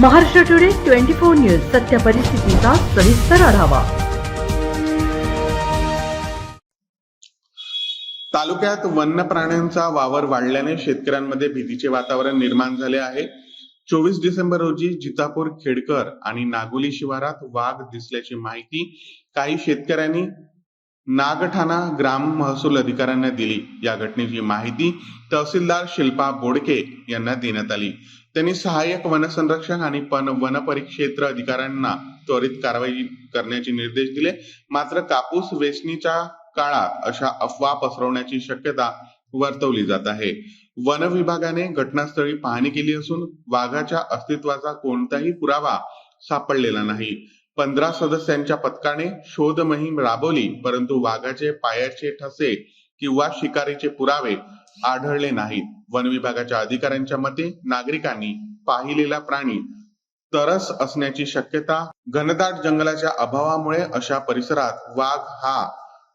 Maharashtra today twenty four news सत्य परिस्थितीचा सविस्तर आढावा. तालुक्यात वन्य प्राण्यांचा वावर वाढल्याने शेतकऱ्यांमध्ये भीतीचे वातावरण निर्माण झाले आहे. चोवीस डिसेंबर रोजी जितापूर खेडकर आणि नागोली शिवारात वाघ दिसल्याची माहिती काही शेतकऱ्यांनी नागठाणा ग्राम महसूल अधिकाऱ्यांना दिली या घटनेची माहिती तहसीलदार शिल्पा बोडके यांना देण्यात आली. त्यांनी सहाय्यक वनसंरक्षक आणि पण वन परिक्षेत्र अधिकाऱ्यांना त्वरित कारवाई करण्याचे निर्देश दिले. मात्र कापूस वेचणीच्या काळात अशा अफवा पसरवण्याची शक्यता वर्तवली जात आहे. वन विभागाने घटनास्थळी पाहणी केली असून वाघाच्या अस्तित्वाचा कोणताही पुरावा सापडलेला नाही. पंधरा सदस्यांच्या पथकाने शोध मोहीम राबवली परंतु वाघाचे पायाचे ठसे किंवा शिकारीचे पुरावे आढळले नाहीत. वन विभागाच्या अधिकाऱ्यांच्या मते नागरिकांनी पाहिलेला प्राणी तरस असण्याची शक्यता घनदाट जंगलाच्या अभावामुळे अशा परिसरात वाघ हा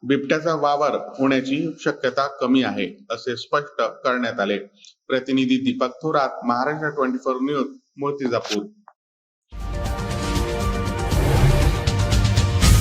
बिबट्याचा वावर होण्याची शक्यता कमी आहे असे स्पष्ट करण्यात आले. प्रतिनिधी Deepak Thorat Maharashtra twenty four news Murtizapur.